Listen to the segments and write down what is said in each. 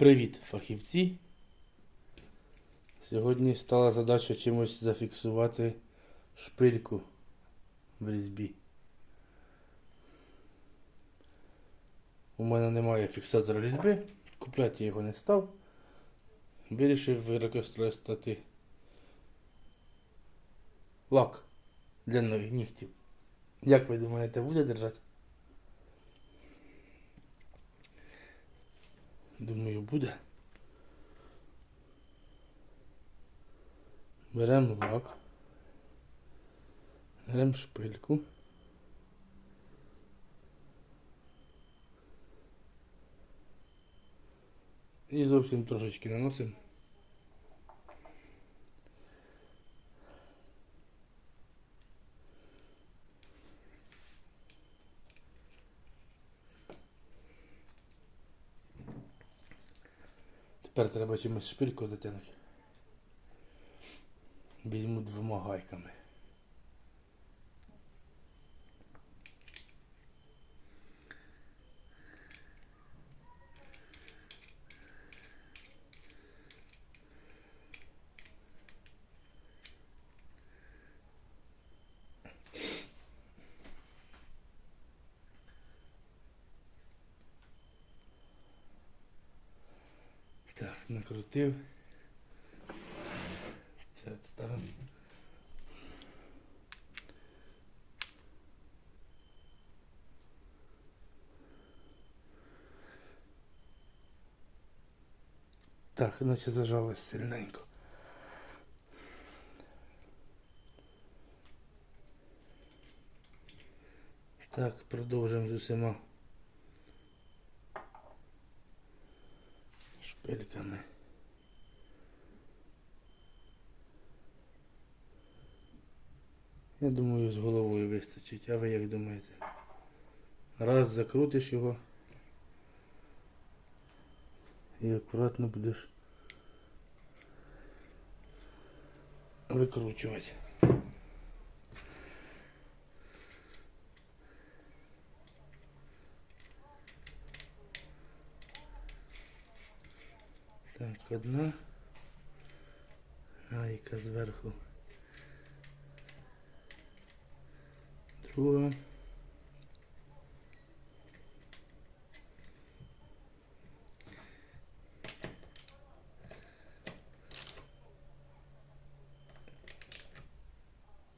Привіт, фахівці. Сьогодні стала задача чимось зафіксувати шпильку в різьбі. У мене немає фіксатора різьби, купляти я його не став. Вирішив використати лак для нових нігтів. Як ви думаєте, буде держати? Думаю, буде. Беремо лак. Беремо шпильку. І зовсім трошечки наносимо. Тепер треба чимось шпильку затягнути. Візьму двома гайками. Так, накрутив. Це відставимо. Так, іначе зажалось сильненько. Так, продовжуємо з усіма шпильками. Я думаю, з головою вистачить. А ви як думаєте? Раз закрутиш його і акуратно будеш викручувати. Так, одна. Гайка зверху. Друга.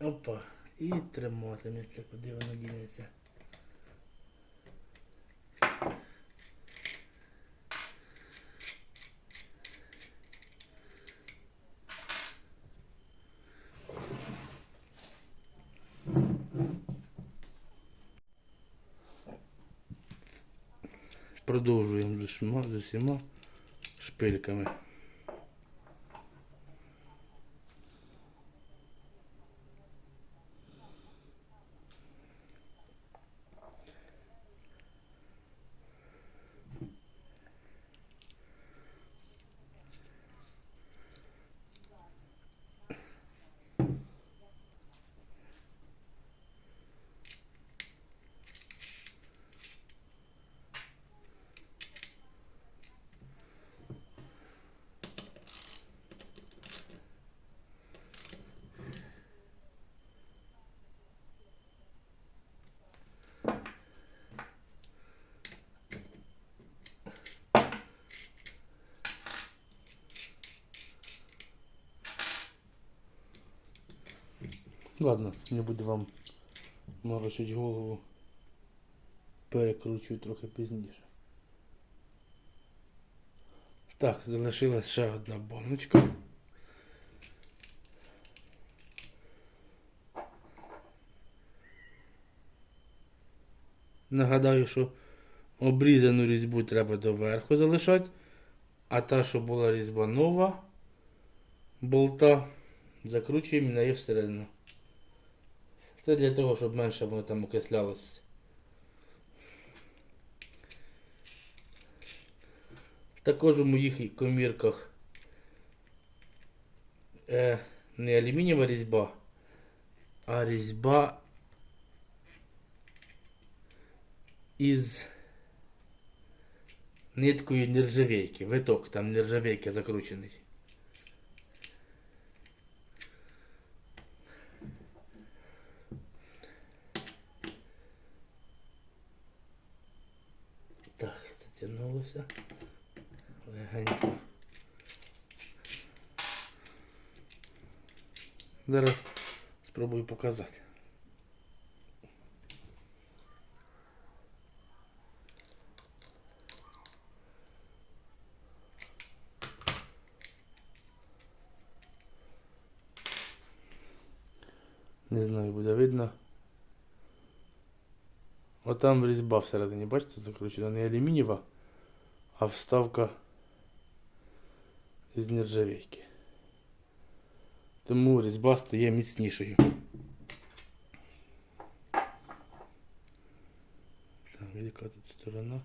Опа, і триматиметься, куди воно дінеться. Продовжуємо з усіма, шпильками. Ладно, не буду вам морочити голову. Перекручую трохи пізніше. Так, залишилась ще одна баночка. Нагадаю, що обрізану різьбу треба доверху залишати, а та, що була різьба нова, болта, закручуємо неї всередину. Це для того, щоб менше воно там окислялося. Також у моїх комірках е, не алюмінієва різьба, а різьба із ниткою нержавейки. Виток там нержавейки закручений. затягнулося. Легенько. Зараз спробую показати. Не знаю, буде видно. Отам різьба всередині, бачите, закручена не алюмінієва, А вставка із нержавейки. Тому різьба стає міцнішою. Так, яка тут сторона?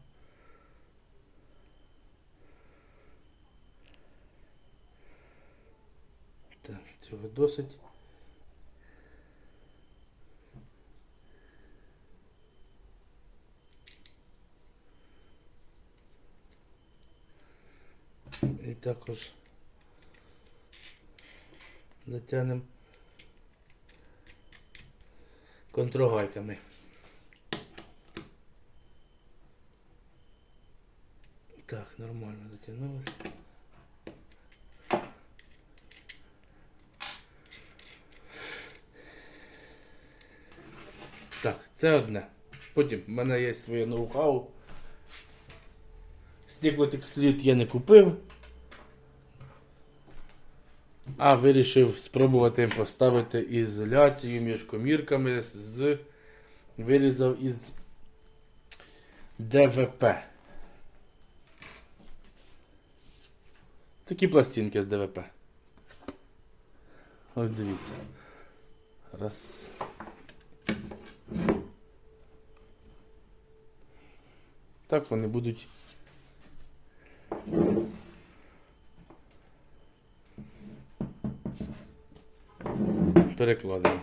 Так, цього досить. І також затягнемо контрогайками. Так, нормально затягнули. Так, це одне. Потім в мене є своє ноу-хау. Стеклотекстиліт я не купив. А вирішив спробувати поставити ізоляцію між комірками з вирізав із ДВП. Такі пластинки з ДВП. Ось дивіться. Раз. Так вони будуть перекладено.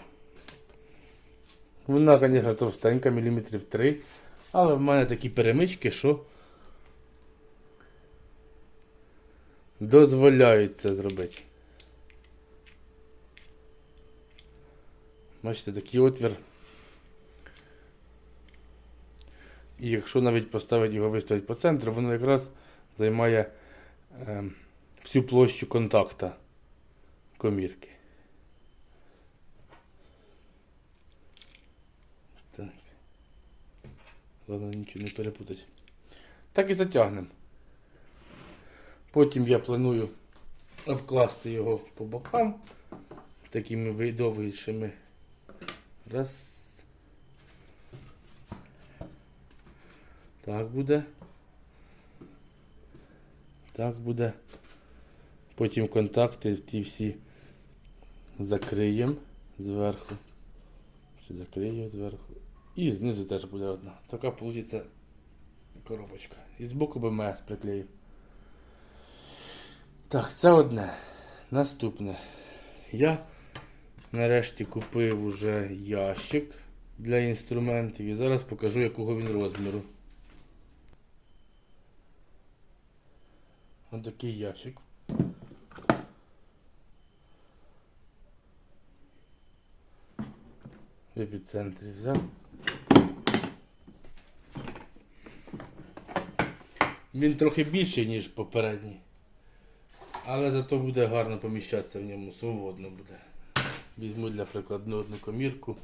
Вона, звісно, товстенька, міліметрів 3, але в мене такі перемички, що дозволяють це зробити. Бачите, такий отвір. І якщо навіть поставити його виставити по центру, воно якраз займає е, всю площу контакта комірки. Так. Головне нічого не перепутати. Так і затягнемо. Потім я планую обкласти його по бокам такими видовищами. Раз. Так буде. Так буде. Потім контакти ті всі закриємо зверху. Чи закрию зверху. І знизу теж буде одна. Така вийде коробочка. І збоку БМС приклею. Так, це одне. Наступне. Я нарешті купив уже ящик для інструментів і зараз покажу якого він розміру. Ось такий ящик. В епіцентрі взяв. Він трохи більший, ніж попередній. Але зато буде гарно поміщатися в ньому, свободно буде. Візьму для прикладу одну комірку.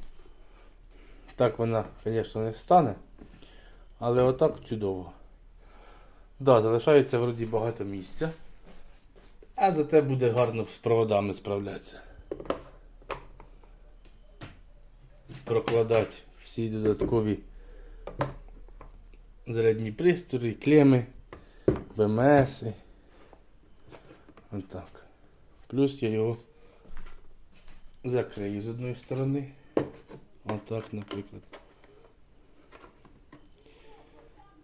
Так вона, звісно, не стане. Але отак чудово. Да, залишається вроді багато місця. А зате буде гарно з проводами справлятися. Прокладати всі додаткові зарядні пристрої, клеми, БМС. Отак. Плюс я його закрию з одної сторони. Отак, наприклад.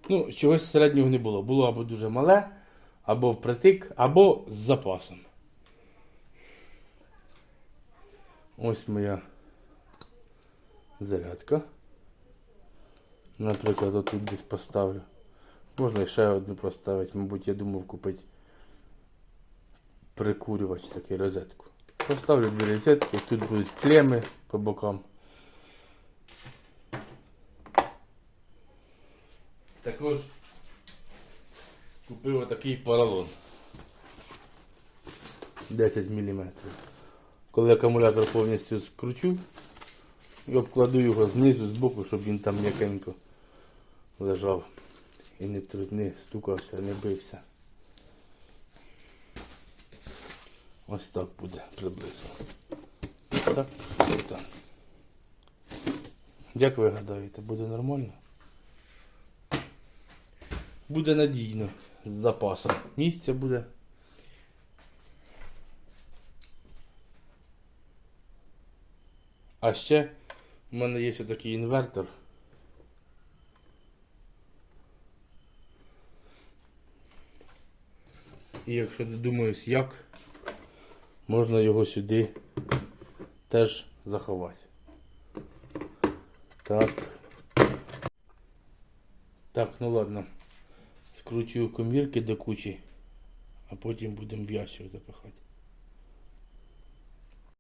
Ну, чогось середнього не було. Було або дуже мале, або впритик, або з запасом. Ось моя зарядка. Наприклад, отут десь поставлю. Можна ще одну поставити, мабуть, я думав купити прикурювач такий розетку. Поставлю дві розетки, тут будуть клеми по бокам. Також купив отакий поролон. 10 мм. Коли акумулятор повністю скручу і обкладу його знизу, збоку, щоб він там м'якенько лежав і не, не стукався, не бився. Ось так буде приблизно. Так, так. Як ви гадаєте, буде нормально? Буде надійно з запасом. Місця буде. А ще в мене є такий інвертор. І якщо додумаюсь як, можна його сюди теж заховати. Так. Так, ну ладно. Скручую комірки до кучі, а потім будемо в ящик запихати.